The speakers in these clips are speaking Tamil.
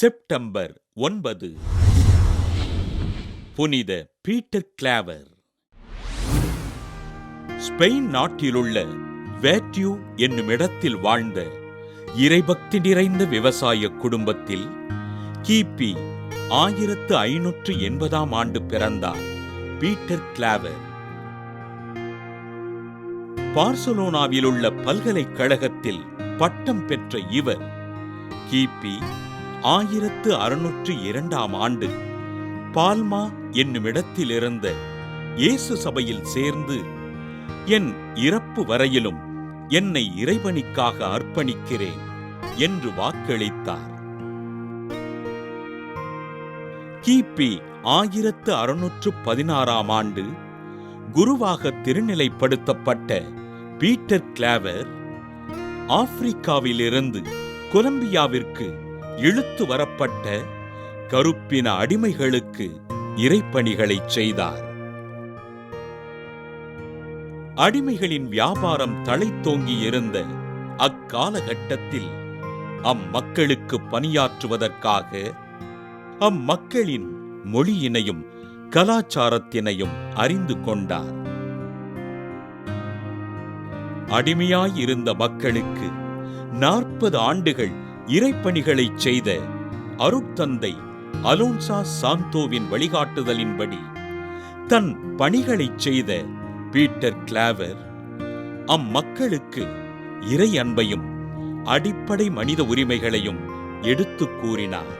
செப்டம்பர் ஒன்பது. புனித பீட்டர் கிளாவர். ஸ்பெயின் நாட்டிலுள்ள வேட்யூ என்னும் இடத்தில் வாழ்ந்த இறைபக்தி நிறைந்த விவசாய குடும்பத்தில் கிபி ஆயிரத்து ஐநூற்று எண்பதாம் ஆண்டு பிறந்தார் பீட்டர் கிளாவர். பார்சலோனாவிலுள்ள பல்கலைக்கழகத்தில் பட்டம் பெற்ற இவர் கிபி ஆயிரத்து அறுநூற்று இரண்டாம் ஆண்டு பால்மா என்னும் இடத்தில் இருந்த இயேசு சபையில் சேர்ந்து என் இறப்பு வரையிலும் என்னை இறைவனிக்காக அர்ப்பணிக்கிறேன் என்று வாக்களித்தார். கிபி ஆயிரத்து அறுநூற்று பதினாறாம் ஆண்டு குருவாக திருநிலைப்படுத்தப்பட்ட பீட்டர் கிளாவர் ஆப்பிரிக்காவிலிருந்து கொலம்பியாவிற்கு இழுத்து வரப்பட்ட கருப்பின அடிமைகளுக்கு இறைப்பணிகளைச் செய்தார். அடிமைகளின் வியாபாரம் தழைத்தோங்கி இருந்த அக்காலகட்டத்தில் அம்மக்களுக்கு பணியாற்றுவதற்காக அம்மக்களின் மொழியினையும் கலாச்சாரத்தினையும் அறிந்து கொண்டார். அடிமையாயிருந்த மக்களுக்கு நாற்பது ஆண்டுகள் இறைப்பணிகளை செய்த அருட்தந்தை அலோன்சா சாந்தோவின் வழிகாட்டுதலின்படி தன் பணிகளைச் செய்த பீட்டர் கிளாவர் அம்மக்களுக்கு இறை அன்பையும் அடிப்படை மனித உரிமைகளையும் எடுத்து கூறினார்.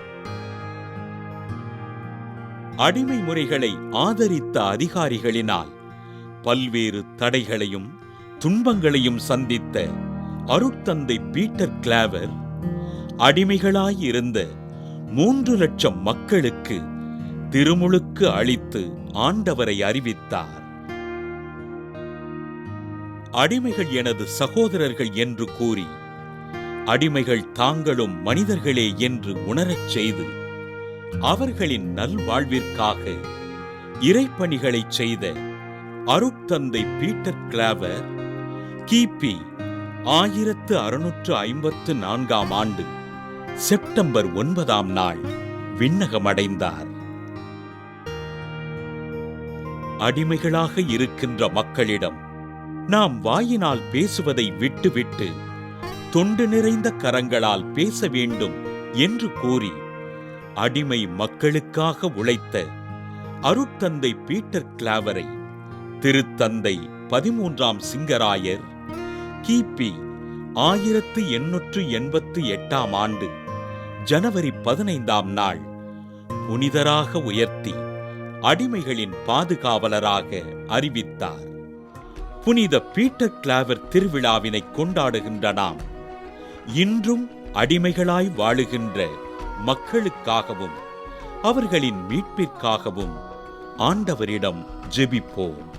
அடிமை முறைகளை ஆதரித்த அதிகாரிகளினால் பல்வேறு தடைகளையும் துன்பங்களையும் சந்தித்த அருட்தந்தை பீட்டர் கிளாவர் அடிமைகளாயிருந்த மூன்று லட்சம் மக்களுக்கு திருமுழுக்கு அளித்து ஆண்டவரை அறிவித்தார். அடிமைகள் எனது சகோதரர்கள் என்று கூறி அடிமைகள் தாங்களும் மனிதர்களே என்று உணரச் செய்து அவர்களின் நல்வாழ்விற்காக இறைப்பணிகளைச் செய்த அருட்தந்தை பீட்டர் கிளாவர் கிபி ஆயிரத்து அறுநூற்று ஐம்பத்து நான்காம் ஆண்டு செப்டம்பர் ஒன்பதாம் நாள் விண்ணகமடைந்தார். அடிமைகளாக இருக்கின்ற மக்களிடம் நாம் வாயினால் பேசுவதை விட்டுவிட்டு தொண்டு நிறைந்த கரங்களால் பேச வேண்டும் என்று கூறி அடிமை மக்களுக்காக உழைத்த அருட்தந்தை பீட்டர் கிளாவரை திருத்தந்தை பதிமூன்றாம் சிங்கராயர் கிபி ஆயிரத்து எண்ணூற்று எண்பத்து எட்டாம் ஆண்டு ஜனவரி பதினைந்தாம் நாள். புனிதராக உயர்த்தி அடிமைகளின் பாதுகாவலராக அறிவித்தார். புனித பீட்டர் கிளாவர் திருவிழாவினை கொண்டாடுகின்ற நாம் இன்றும் அடிமைகளாய் வாழுகின்ற மக்களுக்காகவும் அவர்களின் மீட்பிற்காகவும் ஆண்டவரிடம் ஜெபிப்போம்.